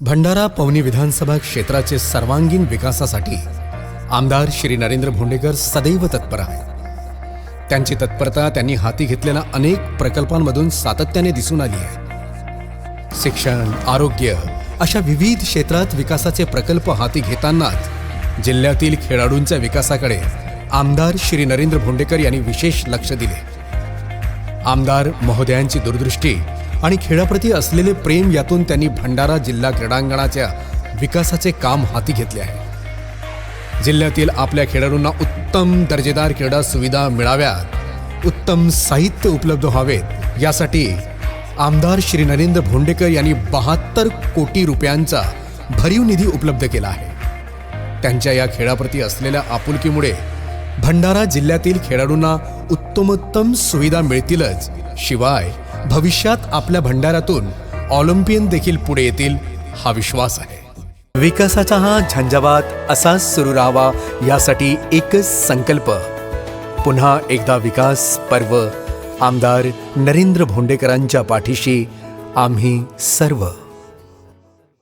भंडारा पवनी विधानसभा क्षेत्राचे सर्वांगीण विकासासाठी आमदार श्री नरेंद्र भोंडेकर सदैव तत्पर आहेत. त्यांची तत्परता त्यांनी हाती घेतलेल्या अनेक प्रकल्पांमधून सातत्याने दिसून आली आहे. शिक्षण आरोग्य अशा विविध क्षेत्रात विकासाचे प्रकल्प हाती घेतानाच जिल्ह्यातील खेळाडूंच्या विकासाकडे आमदार श्री नरेंद्र भोंडेकर यांनी विशेष लक्ष दिले. आमदार महोदयांची दूरदृष्टी आणि खेळाप्रती असलेले प्रेम यातून त्यांनी भंडारा जिल्हा क्रीडांगणाच्या विकासाचे काम हाती घेतले आहे. जिल्ह्यातील आपल्या खेळाडूंना उत्तम दर्जेदार क्रीडा सुविधा मिळाव्यात उत्तम साहित्य उपलब्ध व्हावेत यासाठी आमदार श्री नरेंद्र भोंडेकर यांनी बहात्तर कोटी रुपयांचा भरीव निधी उपलब्ध केला आहे. त्यांच्या या खेळाप्रती असलेल्या आपुलकीमुळे भंडारा जिल्ह्यातील खेळाडूंना उत्तमोत्तम सुविधा मिळतीलच. शिवाय भविष्यात आपल्या भंडारातून ऑलिम्पियन देखील पुढे येतील हा विश्वास आहे. विकासाचा हा झंझावात असाच सुरू राहावा यासाठी एकच संकल्प. पुन्हा एकदा विकास पर्व आमदार नरेंद्र भोंडेकरांच्या पाठीशी आम्ही सर्व